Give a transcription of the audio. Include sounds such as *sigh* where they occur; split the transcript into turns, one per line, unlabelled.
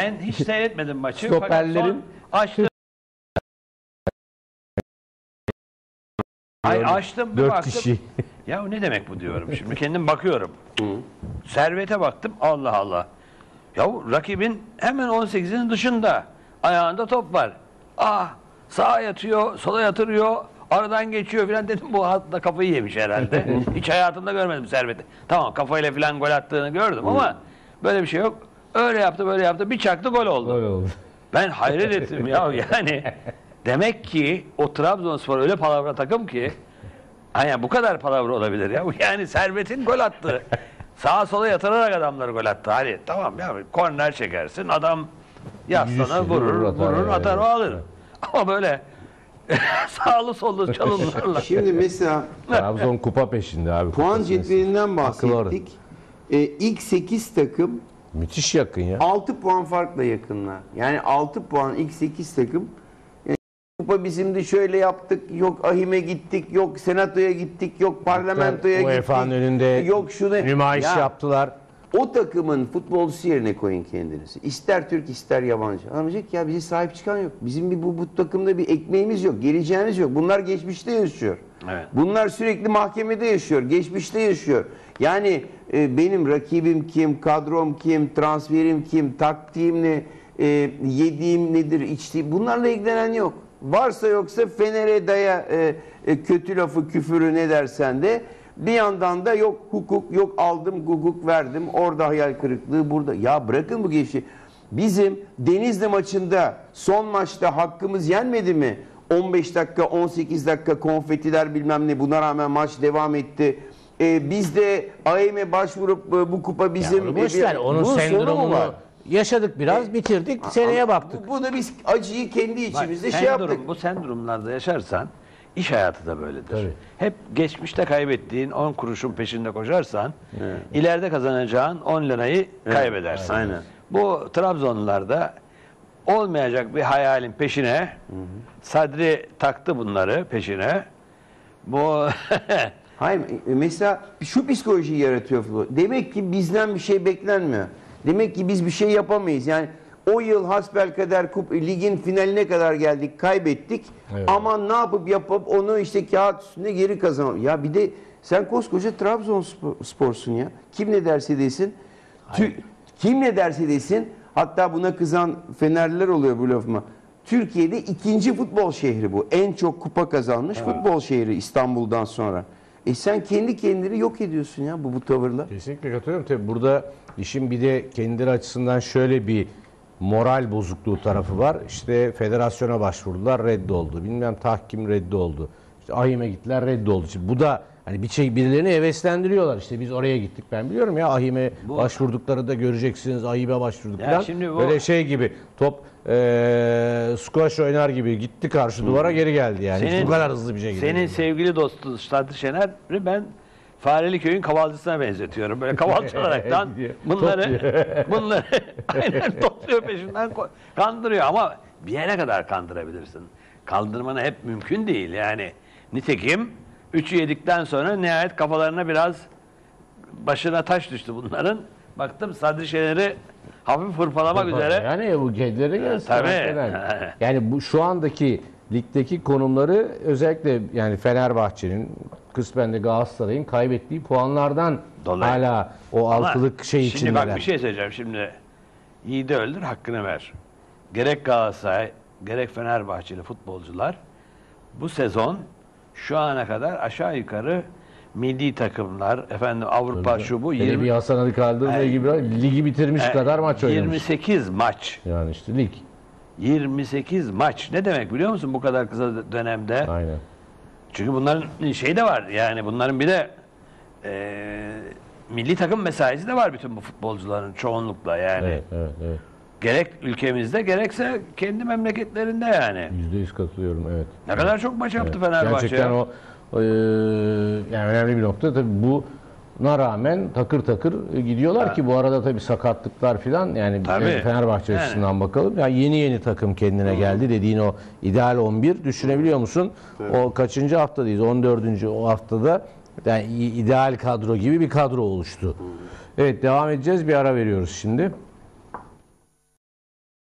Ben hiç seyretmedim maçı.
Stoperlerin-
açtım. Ay açtım bir
Dört
baktım.
kişi. *laughs*
Ya ne demek bu diyorum şimdi kendim bakıyorum. Servete baktım Allah Allah. Ya rakibin hemen 18'in dışında ayağında top var. Ah sağa yatıyor sola yatırıyor aradan geçiyor filan dedim bu hatta kafayı yemiş herhalde. *laughs* Hiç hayatımda görmedim Servet'i. Tamam kafayla filan gol attığını gördüm ama böyle bir şey yok. Öyle yaptı böyle yaptı bir çaktı gol oldu.
Öyle oldu.
Ben hayret ettim ya *laughs* yani. Demek ki o Trabzonspor öyle palavra takım ki hani bu kadar palavra olabilir ya. *laughs* Yani Servet'in gol attı. Sağa sola yatırarak adamları gol attı. Hani tamam ya korner çekersin adam
Yüzüstü
vurur,
vurur,
vurur,
atar,
atar,
evet.
o alır. *laughs* Ama böyle sağlı sollu çalımlarla.
Şimdi mesela
Trabzon kupa peşinde abi.
puan cetvelinden bahsettik. Ee, ilk 8 takım
Müthiş yakın ya.
6 puan farkla yakınlar. Yani 6 puan ilk 8 takım. Yani kupa bizim de şöyle yaptık. Yok ahime gittik. Yok senatoya gittik. Yok parlamentoya gittik.
UEFA'nın önünde
Yok şunu.
nümayiş
Ya,
yaptılar.
O takımın futbolcusu yerine koyun kendinizi. İster Türk ister yabancı. Anlayacak ya bize sahip çıkan yok. Bizim bir bu, bu takımda bir ekmeğimiz yok. Geleceğiniz yok. Bunlar geçmişte yaşıyor.
Evet.
Bunlar sürekli mahkemede yaşıyor. Geçmişte yaşıyor. Yani e, benim rakibim kim, kadrom kim, transferim kim, taktiğim ne, e, yediğim nedir, içtiğim bunlarla ilgilenen yok. Varsa yoksa Fener'e daya e, e, kötü lafı, küfürü ne dersen de bir yandan da yok hukuk, yok aldım hukuk verdim, orada hayal kırıklığı burada. Ya bırakın bu geçi. Bizim Denizli maçında son maçta hakkımız yenmedi mi? 15 dakika, 18 dakika konfetiler bilmem ne buna rağmen maç devam etti. Ee, biz de AEM'e başvurup e, bu kupa bizim...
Ya boş ver, onun sendromunu
var?
yaşadık biraz, bitirdik, seneye baktık.
Bu, bu da biz acıyı kendi
Bak,
içimizde şey
sendrom-
yaptık.
Bu sendromlarda yaşarsan iş hayatı da böyledir.
Tabii.
Hep geçmişte kaybettiğin 10 kuruşun peşinde koşarsan ileride kazanacağın 10 lirayı kaybedersin.
aynen.
Bu Trabzonlularda olmayacak bir hayalin peşine Sadri taktı bunları peşine. Bu *laughs*
Hayır mesela şu psikolojiyi yaratıyor. Demek ki bizden bir şey beklenmiyor. Demek ki biz bir şey yapamayız. Yani o yıl hasbelkader kup ligin finaline kadar geldik, kaybettik.
Evet.
Aman ne yapıp yapıp onu işte kağıt üstünde geri kazanalım. Ya bir de sen koskoca Trabzonspor'sun ya. Kim ne derse desin. tü- kim ne derse desin. Hatta buna kızan Fenerliler oluyor bu lafıma. Türkiye'de ikinci futbol şehri bu. En çok kupa kazanmış futbol şehri İstanbul'dan sonra. E sen kendi kendini yok ediyorsun ya bu bu tavırla.
Kesinlikle katılıyorum. Tabii burada işin bir de kendileri açısından şöyle bir moral bozukluğu tarafı var. İşte federasyona başvurdular, reddoldu. Bilmem tahkim reddoldu. İşte AİHM'e gittiler, reddoldu. Şimdi bu da hani bir şey birilerini heveslendiriyorlar. İşte biz oraya gittik ben biliyorum ya AİHM'e başvurdukları da göreceksiniz. AİHM'e başvurduk
Ya
falan.
şimdi bu-
Böyle şey gibi top eee squash oynar gibi gitti karşı duvara geri geldi yani. Hiç bu kadar hızlı bir şey.
Senin sevgili dostun Sadri Şener'i ben Fareli köyün kavalcısına benzetiyorum. Böyle kavalcı *laughs* olaraktan
Gidiyor.
bunları *laughs* bunları aynen topluyor peşinden kandırıyor ama bir yere kadar kandırabilirsin. Kaldırmanı hep mümkün değil yani. Nitekim üçü yedikten sonra nihayet kafalarına biraz başına taş düştü bunların. Baktım Sadri Şener'i hafif hırpalamak üzere.
Yani bu kendileri gelsin.
Tabii. *laughs*
Yani bu şu andaki ligdeki konumları özellikle yani Fenerbahçe'nin kısmen de Galatasaray'ın kaybettiği puanlardan
Dolayı.
hala o
Ama
altılık şey
Şimdi
içindeler.
bak bir şey söyleyeceğim şimdi. Yiğidi öldür hakkını ver. Gerek Galatasaray gerek Fenerbahçeli futbolcular bu sezon şu ana kadar aşağı yukarı milli takımlar efendim Avrupa şu bu
Hele
20,
bir Hasan Ali Kaldırım'la
Ay.
gibi ligi bitirmiş
e,
kadar maç oynamış.
28 maç.
Yani işte lig.
28 maç. Ne demek biliyor musun bu kadar kısa dönemde?
Aynen.
Çünkü bunların şey de var yani bunların bir de e, milli takım mesaisi de var bütün bu futbolcuların çoğunlukla yani.
Evet, evet, evet.
Gerek ülkemizde gerekse kendi memleketlerinde yani.
Yüzde yüz katılıyorum evet.
Ne kadar çok maç yaptı Fenerbahçe.
Gerçekten
ya.
o e, yani önemli bir nokta. Tabii buna rağmen takır takır gidiyorlar ki bu arada tabii sakatlıklar filan yani
Tabii.
e, Fenerbahçe
Yani.
açısından bakalım. Yani yeni yeni takım kendine geldi dediğin o ideal 11 düşünebiliyor musun? O kaçıncı haftadayız? 14. o haftada yani ideal kadro gibi bir kadro oluştu. Evet devam edeceğiz. Bir ara veriyoruz şimdi.